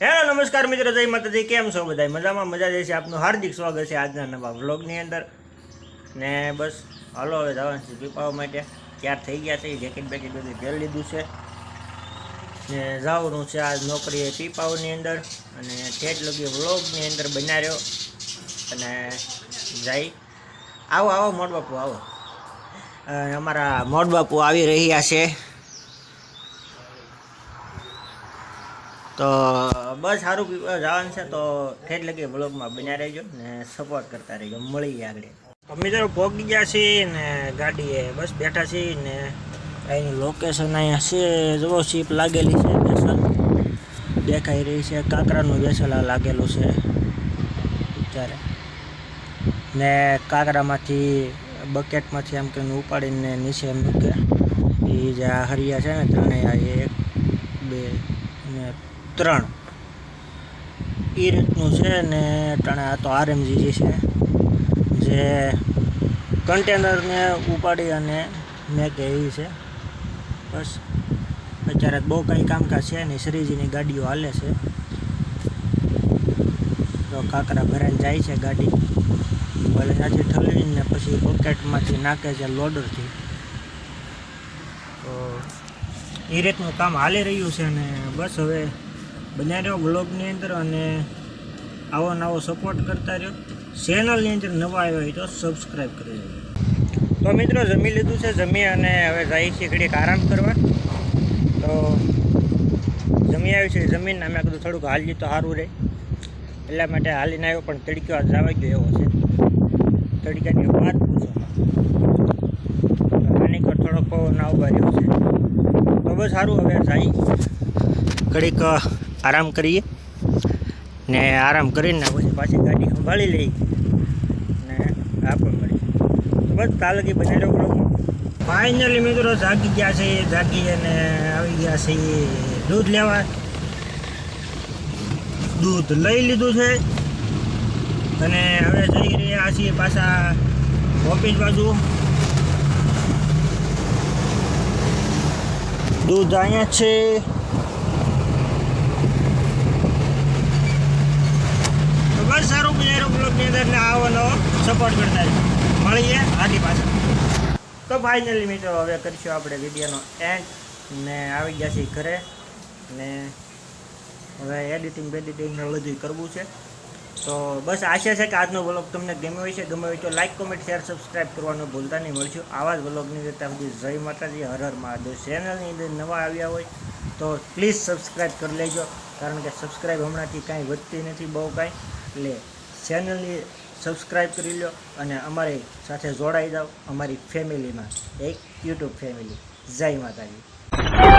Hello, નમસ્કાર મિત્રો, જય માતાજી, કેમ છો બધા મજામાં, મજા છે આપનું હાર્દિક સ્વાગત છે આજના નવા વ્લોગની અંદર. ને બસ, હલો, હવે જવાનું છે પીપાવા માટે. ત્યાર થઈ ગયા છે, જેકેટ બેકેટ બધું ઘેર લીધું છે. ને જવાનું છે આજ નોકરીએ પીપાઓની અંદર. અને ઠેઠ લગી વ્લોગની અંદર બનાવ્યો અને જાય આવો આવો મોડ બાપુ આવો અમારા મોડ બાપુ આવી રહ્યા છે. તો બસ સારું જવાનું છે, તો ઠેઠ લગી બ્લોગમાં બન્યા રહેજો ને સપોર્ટ કરતા રહેજો. મળીએ આગળ. તો પહોંચી ગયા છીએ ને ગાડીએ બસ બેઠા છીએ ને અહીંનું લોકેશન અહીંયા છે, જુઓ શીપ લાગેલી છે, બેસલ દેખાઈ રહી છે, કાંકરાનું બેસલ લાગેલું છે. અત્યારે ને કાંકરામાંથી બકેટમાંથી આમ કે ઉપાડીને નીચે મૂકે એ જે હરિયા છે ને, ત્રણેય એક ત્રણ. એ રીતનું છે ને ટાણે આ તો આરએમજી છે, જે કન્ટેનરને ઉપાડી અને મેકે એવી છે. બસ. અત્યારે બહુ કંઈ કામકાજ છે નહીં, શ્રીજીની ગાડીઓ હાલે છે. તો કાંકરા ભરાઈને જાય છે ગાડી. ભલે ત્યાંથી ઠલવીને પછી પોકેટમાંથી નાખે છે લોડરથી તો એ રીતનું કામ હાલી રહ્યું છે ને, બસ હવે બન્યા રહ્યો બ્લોગની અંદર અને આવો નવો સપોર્ટ કરતા રહ્યો. ચેનલની અંદર નવા આવ્યો હોય તો સબસ્ક્રાઈબ કરી દેજો. તો મિત્રો, જમી લીધું છે, જમી અને હવે જઈએ છીએ ઘડીક આરામ કરવા. તો જમી આવ્યું છે, જમીન અમે કીધું થોડુંક હાલીએ તો સારું રહે. એટલા માટે હાલીને આવ્યો, પણ તડક્યો આજ જવા ગયો એવો છે. તડકાની વાત પૂછો. આની પર થોડોક પવન આવવા રહ્યો છે. તો બસ સારું, હવે જઈ ઘડીક આરામ કરીએ ને આરામ કરીને પછી પાછી ગાડી સંભાળી લઈએ ને આપણે મળી. તો બસ તાલકી બનાવી રહ્યો ફાઇનલી મિત્રો જાગી ગયા છે, જાગી અને આવી ગયા છે દૂધ લેવા. દૂધ લઈ લીધું છે અને હવે જઈ રહ્યા છીએ પાછા ઓફિસ બાજુ. દૂધ અહીંયા છે. બસ સારું બીજા અંદર ને આવો નવો સપોર્ટ કરતા મળીએ આગી પાછળ. તો ફાઇનલી મિત્રો, હવે કરીશું આપણે વિડીયોનો એન્ડ ને આવી ગયા છીએ ઘરે. ને હવે એડિટિંગ બેડિટિંગને બધું કરવું છે. તો બસ આશા છે કે આજનો વ્લોગ તમને ગમ્યો હોય છે ગમ્યો હોય તો લાઇક કોમેન્ટ શેર સબસ્ક્રાઈબ કરવાનું ભૂલતા નહીં. મળશું આવા જ વ્લોગની ત્યાં સુધી જય માતાજી. હર હર મહાદેવ. ચેનલની અંદર નવા આવ્યા હોય તો પ્લીઝ સબસ્ક્રાઈબ કરી લેજો. કારણ કે સબસ્ક્રાઈબ હમણાંથી કાંઈ વધતી નથી બહુ કાંઈ. એટલે ચેનલની સબસ્ક્રાઈબ કરી લો અને અમારી સાથે જોડાઈ જાઓ. અમારી ફેમિલીમાં એક યુટ્યુબ ફેમિલી જય માતાજી.